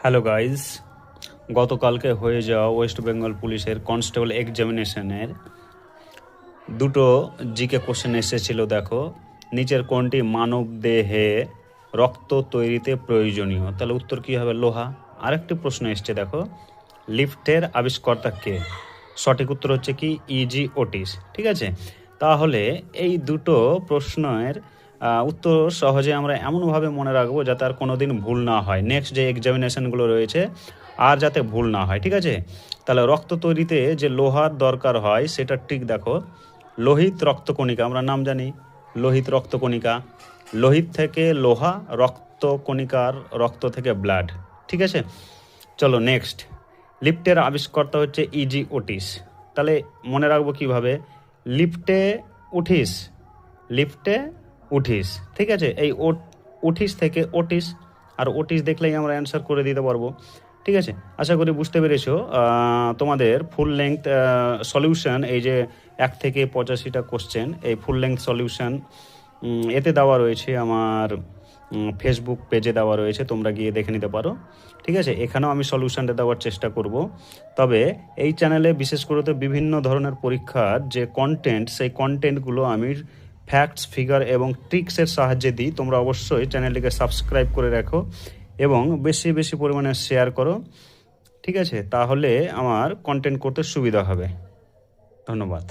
Hello guys গতকালকে হয়ে যাওয়া ওয়েস্ট বেঙ্গল পুলিশের কনস্টেবল এক্সামিনেশনের দুটো জিকে কোশ্চেন এসেছিল, দেখো। নিচের কোনটি মানব দেহে রক্ত তৈরিতে প্রয়োজনীয়? তাহলে উত্তর কী হবে? লোহা। আরেকটি প্রশ্ন এসছে, দেখো। লিফটের আবিষ্কর্তা কে? সঠিক উত্তর হচ্ছে কি? ইজি ওটিস ঠিক আছে? তাহলে এই দুটো প্রশ্নের উত্তর সহজে আমরা এমনভাবে মনে রাখব যাতে আর কোনো দিন ভুল না হয়। নেক্সট যে এক্সামিনেশনগুলো রয়েছে, আর যাতে ভুল না হয়, ঠিক আছে? তাহলে রক্ত তৈরিতে যে লোহার দরকার হয়, সেটা ঠিক দেখো। লোহিত রক্তকণিকা, আমরা নাম জানি। লোহিত রক্তকণিকা। লোহিত থেকে লোহা, রক্তকণিকার রক্ত থেকে ব্লাড ঠিক আছে? চলো নেক্সট লিফটের আবিষ্কর্তা হচ্ছে ইজি ওটিস তাহলে মনে রাখব কীভাবে? লিফটে উঠিস। লিফটে উঠিস, ঠিক আছে? এই ও- উঠিস থেকে ওটিস, আর ওটিস দেখলেই আমরা অ্যান্সার করে দিতে পারব, ঠিক আছে? আশা করি বুঝতে পেরেছ তোমাদের ফুল লেংথ সলিউশন এই যে এক থেকে পঁচাশিটা কোশ্চেন এই ফুল লেংথ সলিউশন এতে দেওয়া রয়েছে আমার ফেসবুক পেজে দেওয়া রয়েছে, তোমরা গিয়ে দেখে নিতে পারো, ঠিক আছে? এখানেও আমি সলিউশনটা দেওয়ার চেষ্টা করব। তবে এই চ্যানেলে বিশেষ করে তো বিভিন্ন ধরনের পরীক্ষার যে কন্টেন্ট সেই কন্টেন্টগুলো আমি ফ্যাক্টস ফিগার এবং ট্রিক্সের সাহায্যে দিই। তোমরা অবশ্যই চ্যানেলটিকে সাবস্ক্রাইব করে রাখো এবং বেশি বেশি পরিমাণে শেয়ার করো। ঠিক আছে? তাহলে আমার কন্টেন্ট করতে সুবিধা হবে। ধন্যবাদ।